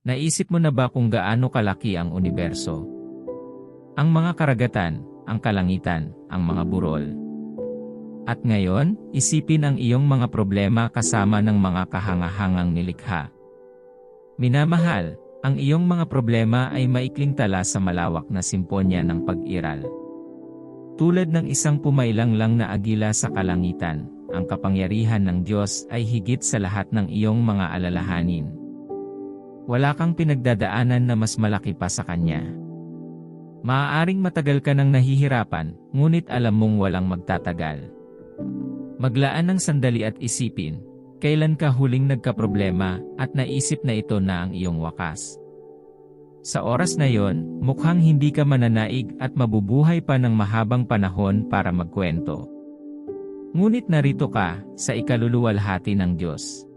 Naisip mo na ba kung gaano kalaki ang universo? Ang mga karagatan, ang kalangitan, ang mga burol. At ngayon, isipin ang iyong mga problema kasama ng mga kahangahangang nilikha. Minamahal, ang iyong mga problema ay maikling tala sa malawak na simponya ng pag-iral. Tulad ng isang pumailang lang na agila sa kalangitan, ang kapangyarihan ng Diyos ay higit sa lahat ng iyong mga alalahanin. Wala kang pinagdadaanan na mas malaki pa sa Kanya. Maaaring matagal ka nang nahihirapan, ngunit alam mong walang magtatagal. Maglaan ng sandali at isipin, kailan ka huling nagkaproblema at naisip na ito na ang iyong wakas. Sa oras na yon, mukhang hindi ka mananaig at mabubuhay pa ng mahabang panahon para magkwento. Ngunit narito ka, sa ikaluluwalhati ng Diyos.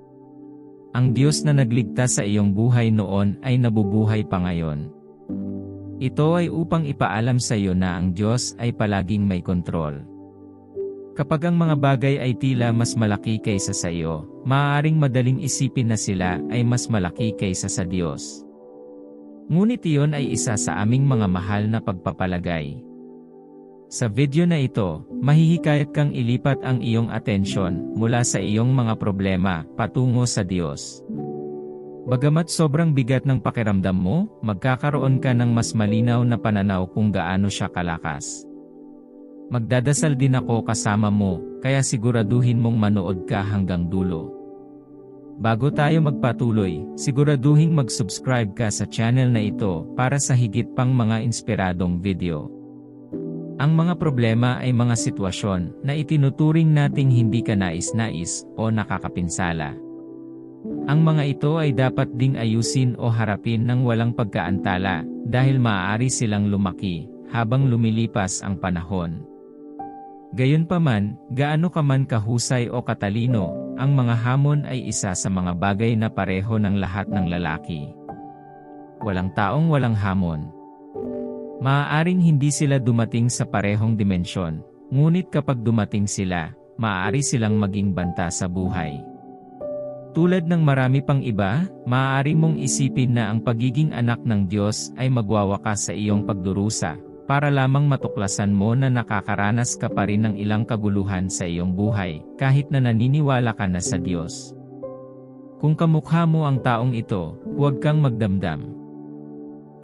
Ang Diyos na nagligtas sa iyong buhay noon ay nabubuhay pa ngayon. Ito ay upang ipaalam sa iyo na ang Diyos ay palaging may kontrol. Kapag ang mga bagay ay tila mas malaki kaysa sa iyo, maaaring madaling isipin na sila ay mas malaki kaysa sa Diyos. Ngunit iyon ay isa sa aming mga mahal na pagpapalagay. Sa video na ito, mahihikayat kang ilipat ang iyong atensyon mula sa iyong mga problema patungo sa Diyos. Bagamat sobrang bigat ng pakiramdam mo, magkakaroon ka ng mas malinaw na pananaw kung gaano siya kalakas. Magdadasal din ako kasama mo, kaya siguraduhin mong manood ka hanggang dulo. Bago tayo magpatuloy, siguraduhin mag-subscribe ka sa channel na ito para sa higit pang mga inspiradong video. Ang mga problema ay mga sitwasyon na itinuturing nating hindi ka nais-nais o nakakapinsala. Ang mga ito ay dapat ding ayusin o harapin ng walang pagkaantala dahil maaari silang lumaki habang lumilipas ang panahon. Gayunpaman, gaano ka man kahusay o katalino, ang mga hamon ay isa sa mga bagay na pareho ng lahat ng lalaki. Walang taong walang hamon. Maaaring hindi sila dumating sa parehong dimensyon, ngunit kapag dumating sila, maaari silang maging banta sa buhay. Tulad ng marami pang iba, maaari mong isipin na ang pagiging anak ng Diyos ay magwawakas sa iyong pagdurusa, para lamang matuklasan mo na nakakaranas ka pa rin ng ilang kaguluhan sa iyong buhay, kahit na naniniwala ka na sa Diyos. Kung kamukha mo ang taong ito, huwag kang magdamdam.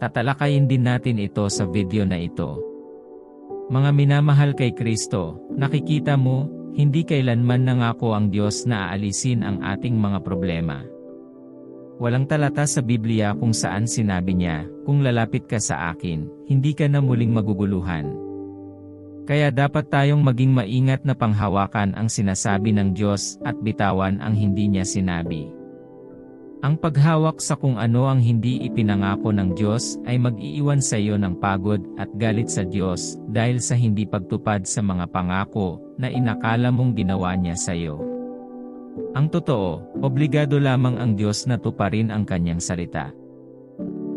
Tatalakayin din natin ito sa video na ito. Mga minamahal kay Kristo, nakikita mo, hindi kailanman nangako ang Diyos na aalisin ang ating mga problema. Walang talata sa Biblia kung saan sinabi niya, kung lalapit ka sa akin, hindi ka na muling maguguluhan. Kaya dapat tayong maging maingat na panghawakan ang sinasabi ng Diyos at bitawan ang hindi niya sinabi. Ang paghawak sa kung ano ang hindi ipinangako ng Diyos ay mag-iiwan sa iyo ng pagod at galit sa Diyos dahil sa hindi pagtupad sa mga pangako na inakala mong ginawa niya sa iyo. Ang totoo, obligado lamang ang Diyos na tuparin ang kanyang salita.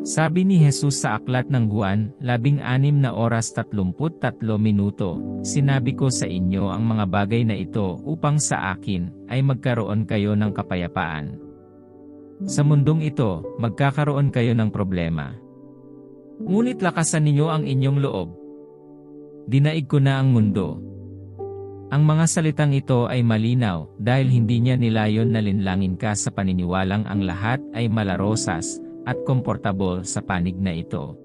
Sabi ni Jesus sa aklat ng Juan, 16 na oras 33 minuto, Sinabi ko sa inyo ang mga bagay na ito upang sa akin ay magkaroon kayo ng kapayapaan. Sa mundong ito, magkakaroon kayo ng problema. Ngunit lakasan ninyo ang inyong loob. Dinaig ko na ang mundo. Ang mga salitang ito ay malinaw dahil hindi niya nilayon na linlangin ka sa paniniwalang ang lahat ay malarosas at komportable sa panig na ito.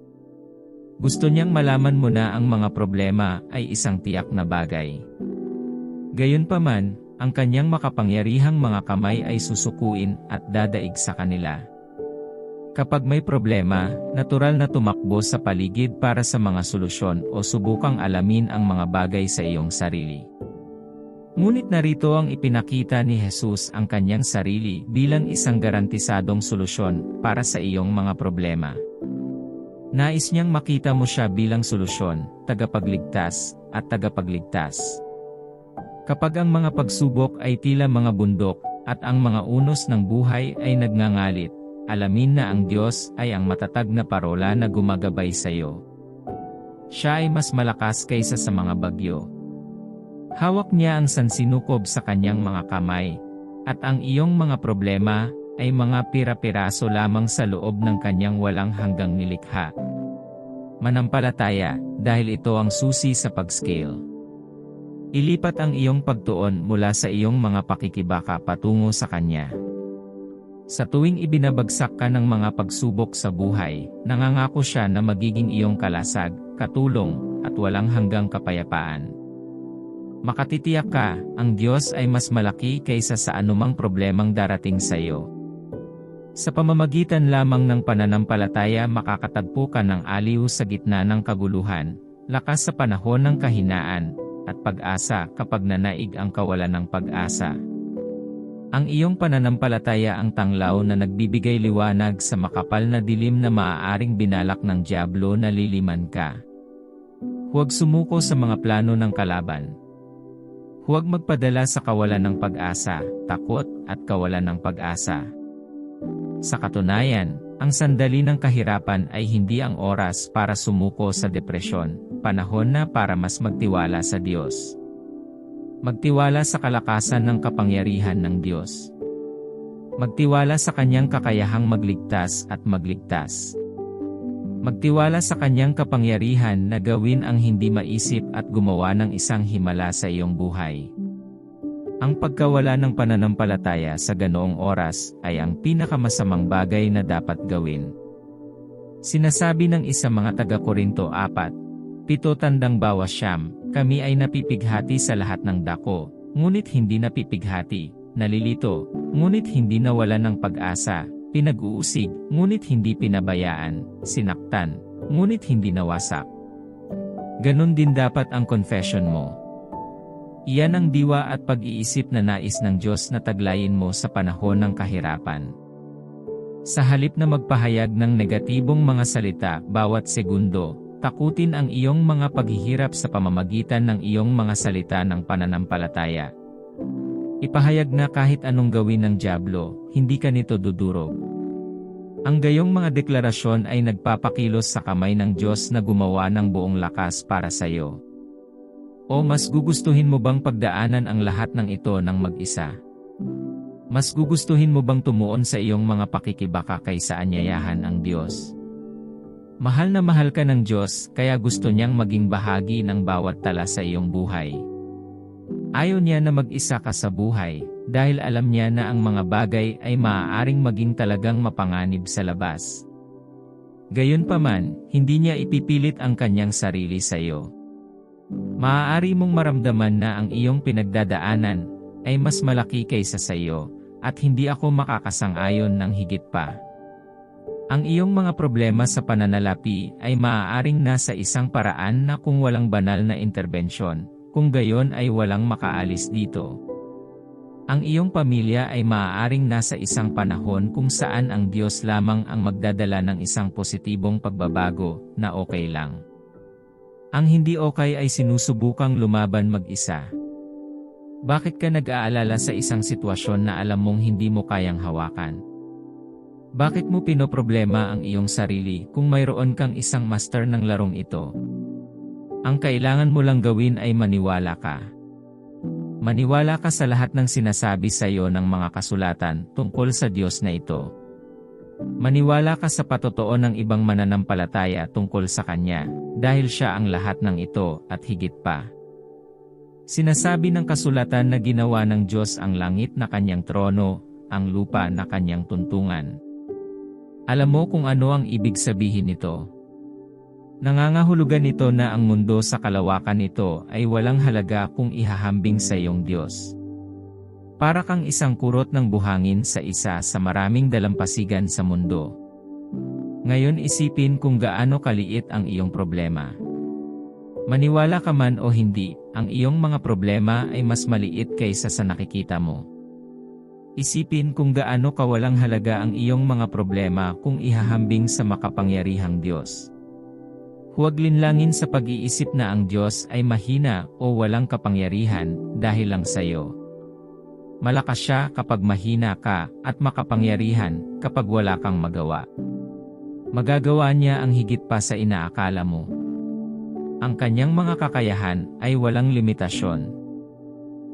Gusto niyang malaman mo na ang mga problema ay isang tiyak na bagay. Gayunpaman, ang kanyang makapangyarihang mga kamay ay susukuin at dadaig sa kanila. Kapag may problema, natural na tumakbo sa paligid para sa mga solusyon o subukang alamin ang mga bagay sa iyong sarili. Ngunit narito ang ipinakita ni Jesus ang kanyang sarili bilang isang garantisadong solusyon para sa iyong mga problema. Nais niyang makita mo siya bilang solusyon, tagapagligtas, at tagapagligtas. Kapag ang mga pagsubok ay tila mga bundok, at ang mga unos ng buhay ay nagngangalit, alamin na ang Diyos ay ang matatag na parola na gumagabay sa iyo. Siya ay mas malakas kaysa sa mga bagyo. Hawak niya ang sansinukob sa kanyang mga kamay, at ang iyong mga problema ay mga pira-piraso lamang sa loob ng kanyang walang hanggang nilikha. Manampalataya, dahil ito ang susi sa pag-scale. Ilipat ang iyong pagtuon mula sa iyong mga pakikibaka patungo sa Kanya. Sa tuwing ibinabagsak ka ng mga pagsubok sa buhay, nangangako siya na magiging iyong kalasag, katulong, at walang hanggang kapayapaan. Makatitiyak ka, ang Diyos ay mas malaki kaysa sa anumang problemang darating sa iyo. Sa pamamagitan lamang ng pananampalataya makakatagpo ka ng aliw sa gitna ng kaguluhan, lakas sa panahon ng kahinaan, at pag-asa kapag nanaig ang kawalan ng pag-asa. Ang iyong pananampalataya ang tanglaw na nagbibigay liwanag sa makapal na dilim na maaaring binalak ng Diablo na liliman ka. Huwag sumuko sa mga plano ng kalaban. Huwag magpadala sa kawalan ng pag-asa, takot, at kawalan ng pag-asa. Sa katunayan, ang sandali ng kahirapan ay hindi ang oras para sumuko sa depresyon, panahon na para mas magtiwala sa Diyos. Magtiwala sa kalakasan ng kapangyarihan ng Diyos. Magtiwala sa kanyang kakayahang magligtas at magligtas. Magtiwala sa kanyang kapangyarihan na gawin ang hindi maisip at gumawa ng isang himala sa iyong buhay. Ang pagkawala ng pananampalataya sa ganoong oras ay ang pinakamasamang bagay na dapat gawin. Sinasabi ng isa mga taga-Korinto 4, Pito tandang bawas siyam, kami ay napipighati sa lahat ng dako, ngunit hindi napipighati, nalilito, ngunit hindi nawala ng pag-asa, pinag-uusig, ngunit hindi pinabayaan, sinaktan, ngunit hindi nawasak. Ganon din dapat ang confession mo. Iyan ang diwa at pag-iisip na nais ng Diyos na taglayin mo sa panahon ng kahirapan. Sa halip na magpahayag ng negatibong mga salita bawat segundo, Takutin ang iyong mga paghihirap sa pamamagitan ng iyong mga salita ng pananampalataya. Ipahayag na kahit anong gawin ng Diablo, hindi ka nito dudurog. Ang gayong mga deklarasyon ay nagpapakilos sa kamay ng Diyos na gumawa ng buong lakas para sa iyo. O mas gugustuhin mo bang pagdaanan ang lahat ng ito ng mag-isa? Mas gugustuhin mo bang tumuon sa iyong mga pakikibaka kaysa anyayahan ang Diyos? Mahal na mahal ka ng Diyos, kaya gusto niyang maging bahagi ng bawat tala sa iyong buhay. Ayaw niya na mag-isa ka sa buhay, dahil alam niya na ang mga bagay ay maaaring maging talagang mapanganib sa labas. Gayunpaman, hindi niya ipipilit ang kanyang sarili sa iyo. Maaari mong maramdaman na ang iyong pinagdadaanan ay mas malaki kaysa sa iyo, at hindi ako makakasang-ayon ng higit pa. Ang iyong mga problema sa pananalapi ay maaaring nasa isang paraan na kung walang banal na interbensyon, kung gayon ay walang makaalis dito. Ang iyong pamilya ay maaaring nasa isang panahon kung saan ang Diyos lamang ang magdadala ng isang positibong pagbabago na okay lang. Ang hindi okay ay sinusubukang lumaban mag-isa. Bakit ka nag-aalala sa isang sitwasyon na alam mong hindi mo kayang hawakan? Bakit mo pinoproblema ang iyong sarili kung mayroon kang isang master ng larong ito? Ang kailangan mo lang gawin ay maniwala ka. Maniwala ka sa lahat ng sinasabi sa iyo ng mga kasulatan tungkol sa Diyos na ito. Maniwala ka sa patotoo ng ibang mananampalataya tungkol sa Kanya, dahil siya ang lahat ng ito at higit pa. Sinasabi ng kasulatan na ginawa ng Diyos ang langit na Kanyang trono, ang lupa na Kanyang tuntungan. Alam mo kung ano ang ibig sabihin nito. Nangangahulugan ito na ang mundo sa kalawakan nito ay walang halaga kung ihahambing sa iyong Diyos. Para kang isang kurot ng buhangin sa isa sa maraming dalampasigan sa mundo. Ngayon isipin kung gaano kaliit ang iyong problema. Maniwala ka man o hindi, ang iyong mga problema ay mas maliit kaysa sa nakikita mo. Isipin kung gaano kawalang halaga ang iyong mga problema kung ihahambing sa makapangyarihang Diyos. Huwag linlangin sa pag-iisip na ang Diyos ay mahina o walang kapangyarihan dahil lang sa iyo. Malakas siya kapag mahina ka at makapangyarihan kapag wala kang magawa. Magagawa niya ang higit pa sa inaakala mo. Ang kanyang mga kakayahan ay walang limitasyon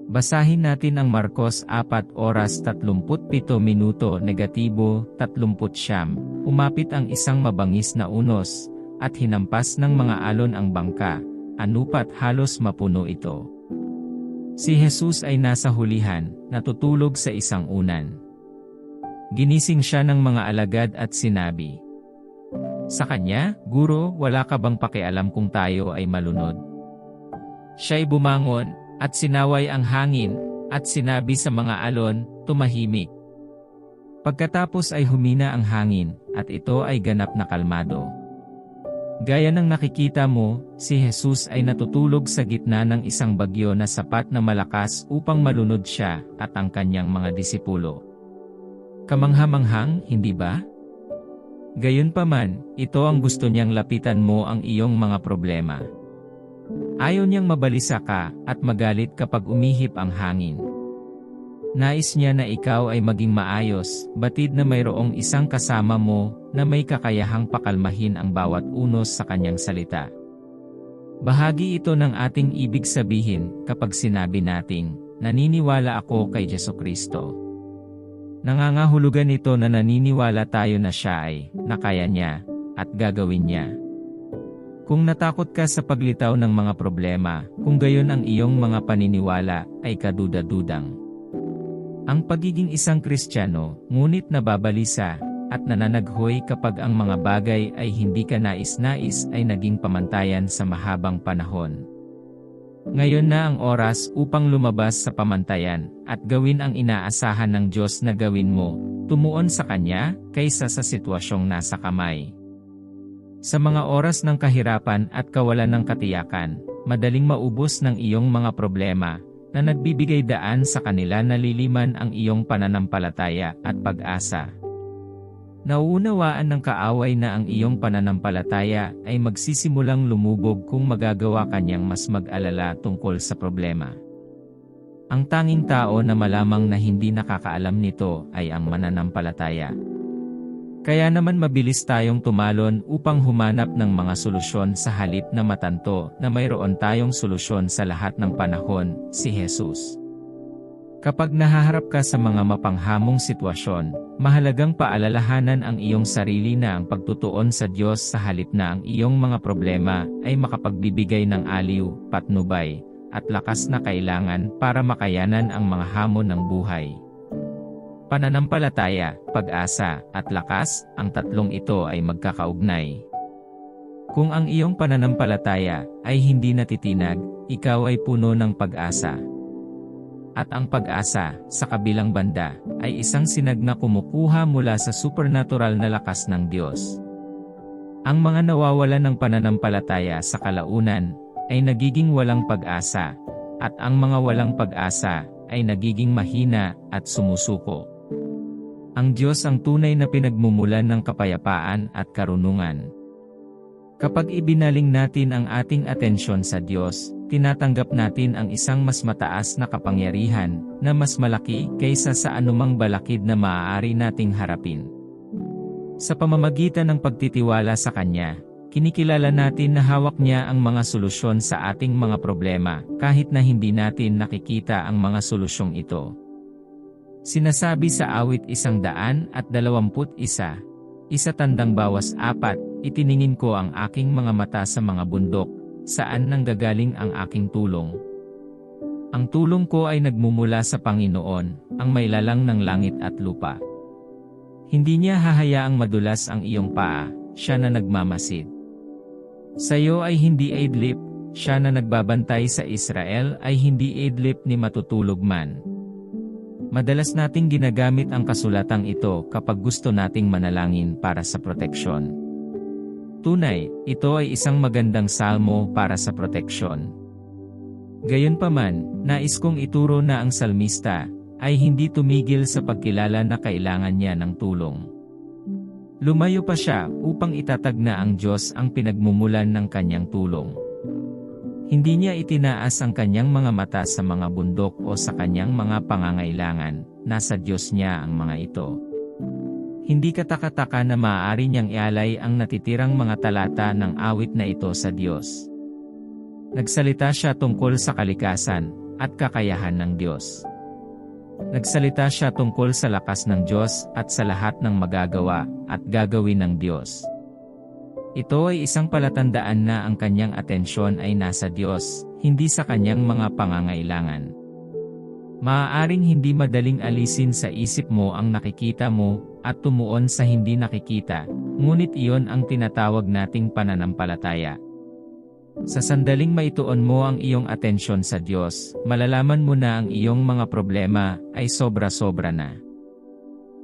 Basahin natin ang Marcos 4 oras 37 minuto negatibo 30 siyam. Umapit ang isang mabangis na unos, at hinampas ng mga alon ang bangka, anupat halos mapuno ito. Si Jesus ay nasa hulihan, natutulog sa isang unan. Ginising siya ng mga alagad at sinabi, Sa kanya, Guro, wala ka bang pakialam kung tayo ay malunod? Siya'y bumangon, at sinaway ang hangin, at sinabi sa mga alon, tumahimik. Pagkatapos ay humina ang hangin, at ito ay ganap na kalmado. Gaya ng nakikita mo, si Jesus ay natutulog sa gitna ng isang bagyo na sapat na malakas upang malunod siya at ang kanyang mga disipulo. Kamanghamanghang, hindi ba? Gayunpaman, ito ang gusto niyang lapitan mo ang iyong mga problema. Ayaw niyang mabalisa ka at magalit kapag umihip ang hangin. Nais niya na ikaw ay maging maayos, batid na mayroong isang kasama mo na may kakayahang pakalmahin ang bawat unos sa kanyang salita. Bahagi ito ng ating ibig sabihin kapag sinabi nating, naniniwala ako kay Jeso Kristo. Nangangahulugan ito na naniniwala tayo na siya ay, na kaya niya, at gagawin niya. Kung natakot ka sa paglitaw ng mga problema, kung gayon ang iyong mga paniniwala, ay kaduda-dudang. Ang pagiging isang Kristiyano, ngunit nababalisa, at nananaghoy kapag ang mga bagay ay hindi ka nais-nais ay naging pamantayan sa mahabang panahon. Ngayon na ang oras upang lumabas sa pamantayan, at gawin ang inaasahan ng Diyos na gawin mo, tumuon sa Kanya, kaysa sa sitwasyong nasa kamay. Sa mga oras ng kahirapan at kawalan ng katiyakan, madaling maubos ng iyong mga problema, na nagbibigay daan sa kanila na liliman ang iyong pananampalataya at pag-asa. Nauunawaan ng kaaway na ang iyong pananampalataya ay magsisimulang lumubog kung magagawa kanyang mas mag-alala tungkol sa problema. Ang tanging tao na malamang na hindi nakakaalam nito ay ang mananampalataya. Kaya naman mabilis tayong tumalon upang humanap ng mga solusyon sa halip na matanto na mayroon tayong solusyon sa lahat ng panahon, si Jesus. Kapag nahaharap ka sa mga mapanghamong sitwasyon, mahalagang paalalahanan ang iyong sarili na ang pagtutuon sa Diyos sa halip na ang iyong mga problema ay makapagbibigay ng aliw, patnubay, at lakas na kailangan para makayanan ang mga hamon ng buhay. Pananampalataya, pag-asa, at lakas, ang tatlong ito ay magkakaugnay. Kung ang iyong pananampalataya ay hindi natitinag, ikaw ay puno ng pag-asa. At ang pag-asa, sa kabilang banda, ay isang sinag na kumukuha mula sa supernatural na lakas ng Diyos. Ang mga nawawalan ng pananampalataya sa kalaunan, ay nagiging walang pag-asa, at ang mga walang pag-asa, ay nagiging mahina at sumusuko. Ang Diyos ang tunay na pinagmumulan ng kapayapaan at karunungan. Kapag ibinaling natin ang ating atensyon sa Diyos, tinatanggap natin ang isang mas mataas na kapangyarihan, na mas malaki kaysa sa anumang balakid na maaari nating harapin. Sa pamamagitan ng pagtitiwala sa Kanya, kinikilala natin na hawak niya ang mga solusyon sa ating mga problema, kahit na hindi natin nakikita ang mga solusyong ito. Sinasabi sa awit isang daan at dalawamput isa, isa tandang bawas apat, itiningin ko ang aking mga mata sa mga bundok, saan nanggagaling ang aking tulong. Ang tulong ko ay nagmumula sa Panginoon, ang may lalang ng langit at lupa. Hindi niya hahayaang madulas ang iyong paa, siya na nagmamasid. Sa iyo ay hindi idlip, siya na nagbabantay sa Israel ay hindi idlip ni matutulog man. Madalas nating ginagamit ang kasulatang ito kapag gusto nating manalangin para sa proteksyon. Tunay, ito ay isang magandang salmo para sa proteksyon. Gayunpaman, nais kong ituro na ang salmista ay hindi tumigil sa pagkilala na kailangan niya ng tulong. Lumayo pa siya upang itatag na ang Diyos ang pinagmumulan ng kanyang tulong. Hindi niya itinaas ang kanyang mga mata sa mga bundok o sa kanyang mga pangangailangan, nasa Diyos niya ang mga ito. Hindi katakataka na maaari niyang ialay ang natitirang mga talata ng awit na ito sa Diyos. Nagsalita siya tungkol sa kalikasan, at kakayahan ng Diyos. Nagsalita siya tungkol sa lakas ng Diyos at sa lahat ng magagawa at gagawin ng Diyos. Ito ay isang palatandaan na ang kanyang atensyon ay nasa Diyos, hindi sa kanyang mga pangangailangan. Maaaring hindi madaling alisin sa isip mo ang nakikita mo at tumuon sa hindi nakikita, ngunit iyon ang tinatawag nating pananampalataya. Sa sandaling maituon mo ang iyong atensyon sa Diyos, malalaman mo na ang iyong mga problema ay sobra-sobra na.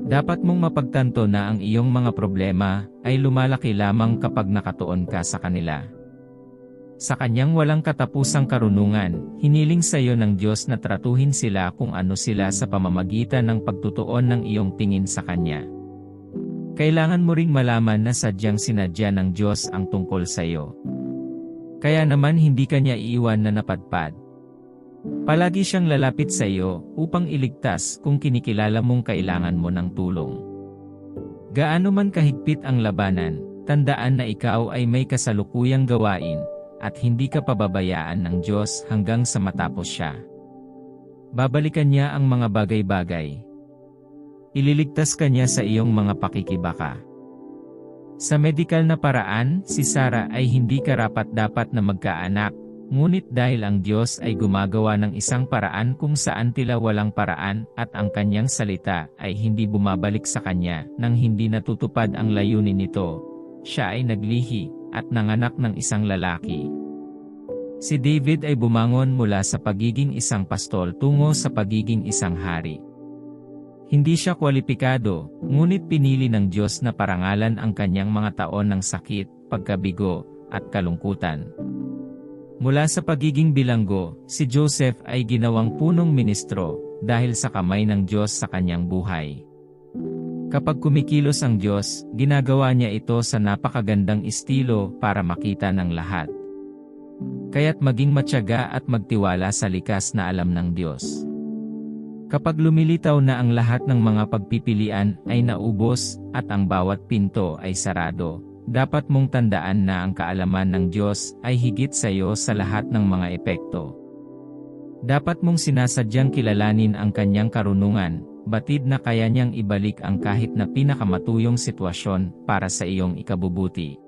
Dapat mong mapagtanto na ang iyong mga problema ay lumalaki lamang kapag nakatuon ka sa kanila. Sa kanyang walang katapusang karunungan, hiniling sa iyo ng Diyos na tratuhin sila kung ano sila sa pamamagitan ng pagtutuon ng iyong tingin sa Kanya. Kailangan mo ring malaman na sadyang sinadya ng Diyos ang tungkol sa iyo. Kaya naman hindi kanya iiwan na napadpad. Palagi siyang lalapit sa iyo upang iligtas kung kinikilala mong kailangan mo ng tulong. Gaano man kahigpit ang labanan, tandaan na ikaw ay may kasalukuyang gawain at hindi ka pababayaan ng Diyos hanggang sa matapos siya. Babalikan niya ang mga bagay-bagay. Ililigtas ka niya sa iyong mga pakikibaka. Sa medikal na paraan, si Sarah ay hindi karapat-dapat na magkaanak, ngunit dahil ang Diyos ay gumagawa ng isang paraan kung saan tila walang paraan at ang kanyang salita ay hindi bumabalik sa kanya nang hindi natutupad ang layunin nito, siya ay naglihi at nanganak ng isang lalaki. Si David ay bumangon mula sa pagiging isang pastol tungo sa pagiging isang hari. Hindi siya kwalipikado, ngunit pinili ng Diyos na parangalan ang kanyang mga taon ng sakit, pagkabigo, at kalungkutan. Mula sa pagiging bilanggo, si Joseph ay ginawang punong ministro dahil sa kamay ng Diyos sa kanyang buhay. Kapag kumikilos ang Diyos, ginagawa niya ito sa napakagandang estilo para makita ng lahat. Kaya't maging matyaga at magtiwala sa likas na alam ng Diyos. Kapag lumilitaw na ang lahat ng mga pagpipilian ay naubos at ang bawat pinto ay sarado, dapat mong tandaan na ang kaalaman ng Diyos ay higit sa iyo sa lahat ng mga epekto. Dapat mong sinasadyang kilalanin ang kanyang karunungan, batid na kaya niyang ibalik ang kahit na pinakamatuyong sitwasyon para sa iyong ikabubuti.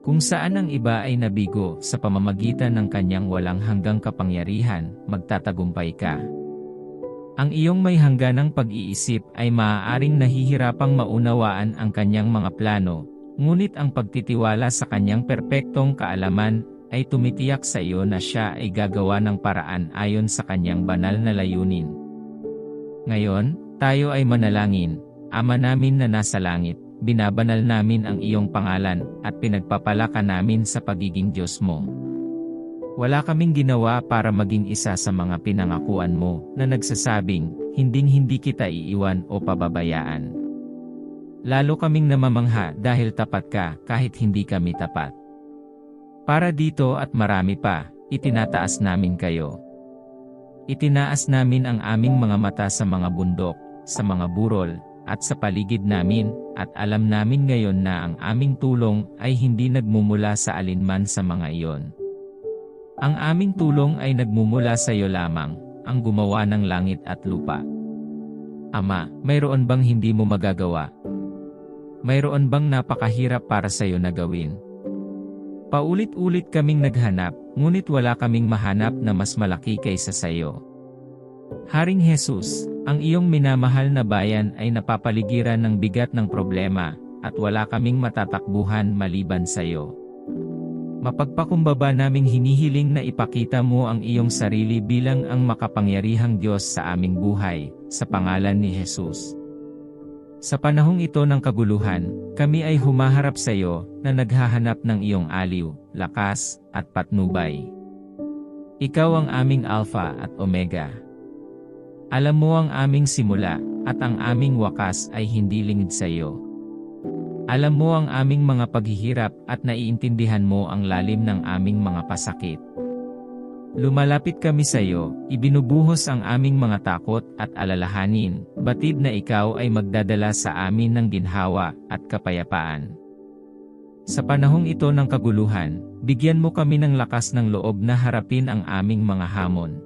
Kung saan ang iba ay nabigo sa pamamagitan ng kanyang walang hanggang kapangyarihan, magtatagumpay ka. Ang iyong may hangganang pag-iisip ay maaaring nahihirapang maunawaan ang kanyang mga plano, ngunit ang pagtitiwala sa kanyang perpektong kaalaman ay tumitiyak sa iyo na siya ay gagawa ng paraan ayon sa kanyang banal na layunin. Ngayon, tayo ay manalangin, Ama namin na nasa langit, binabanal namin ang iyong pangalan at pinagpapalaka namin sa pagiging Diyos mo. Wala kaming ginawa para maging isa sa mga pinangakuan mo na nagsasabing, hinding-hindi kita iiwan o pababayaan. Lalo kaming namamangha dahil tapat ka kahit hindi kami tapat. Para dito at marami pa, itinataas namin kayo. Itinaas namin ang aming mga mata sa mga bundok, sa mga burol, at sa paligid namin, at alam namin ngayon na ang aming tulong ay hindi nagmumula sa alinman sa mga iyon. Ang aming tulong ay nagmumula sa iyo lamang, ang gumawa ng langit at lupa. Ama, mayroon bang hindi mo magagawa? Mayroon bang napakahirap para sa iyo na gawin? Paulit-ulit kaming naghanap, ngunit wala kaming mahanap na mas malaki kaysa sa iyo. Haring Jesus, ang iyong minamahal na bayan ay napapaligiran ng bigat ng problema, at wala kaming matatakbuhan maliban sa iyo. Mapagpakumbaba naming hinihiling na ipakita mo ang iyong sarili bilang ang makapangyarihang Diyos sa aming buhay, sa pangalan ni Jesus. Sa panahong ito ng kaguluhan, kami ay humaharap sa iyo na naghahanap ng iyong aliw, lakas, at patnubay. Ikaw ang aming Alpha at Omega. Alam mo ang aming simula, at ang aming wakas ay hindi lingid sa iyo. Alam mo ang aming mga paghihirap at naiintindihan mo ang lalim ng aming mga pasakit. Lumalapit kami sa iyo, ibinubuhos ang aming mga takot at alalahanin, batid na ikaw ay magdadala sa amin ng ginhawa at kapayapaan. Sa panahong ito ng kaguluhan, bigyan mo kami ng lakas ng loob na harapin ang aming mga hamon.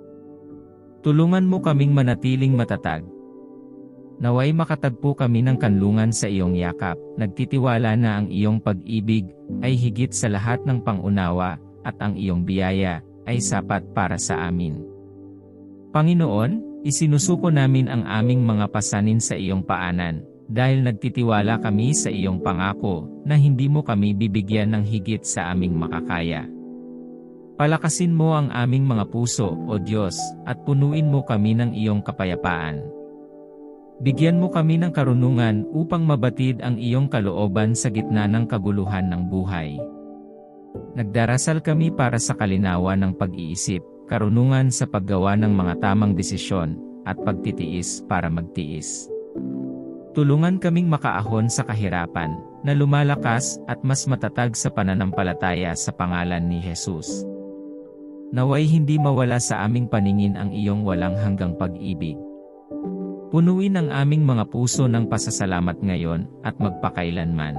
Tulungan mo kaming manatiling matatag. Naway makatagpo kami ng kanlungan sa iyong yakap, nagtitiwala na ang iyong pag-ibig ay higit sa lahat ng pangunawa at ang iyong biyaya ay sapat para sa amin. Panginoon, isinusuko namin ang aming mga pasanin sa iyong paanan, dahil nagtitiwala kami sa iyong pangako na hindi mo kami bibigyan ng higit sa aming makakaya. Palakasin mo ang aming mga puso, O Diyos, at punuin mo kami ng iyong kapayapaan. Bigyan mo kami ng karunungan upang mabatid ang iyong kalooban sa gitna ng kaguluhan ng buhay. Nagdarasal kami para sa kalinawan ng pag-iisip, karunungan sa paggawa ng mga tamang desisyon, at pagtitiis para magtiis. Tulungan kaming makaahon sa kahirapan, na lumalakas at mas matatag sa pananampalataya sa pangalan ni Jesus. Naway hindi mawala sa aming paningin ang iyong walang hanggang pag-ibig. Punuin ang aming mga puso ng pasasalamat ngayon at magpakailanman.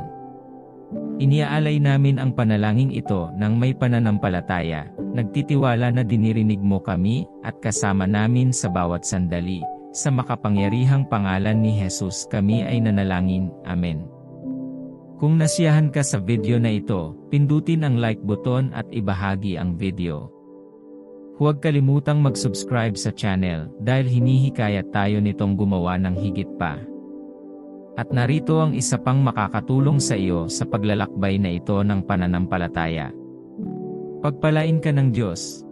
Iniaalay namin ang panalangin ito ng may pananampalataya, nagtitiwala na dinirinig mo kami at kasama namin sa bawat sandali. Sa makapangyarihang pangalan ni Jesus kami ay nanalangin. Amen. Kung nasiyahan ka sa video na ito, pindutin ang like button at ibahagi ang video. Huwag kalimutang mag-subscribe sa channel dahil hinihikayat tayo nitong gumawa ng higit pa. At narito ang isa pang makakatulong sa iyo sa paglalakbay na ito ng pananampalataya. Pagpalain ka ng Diyos.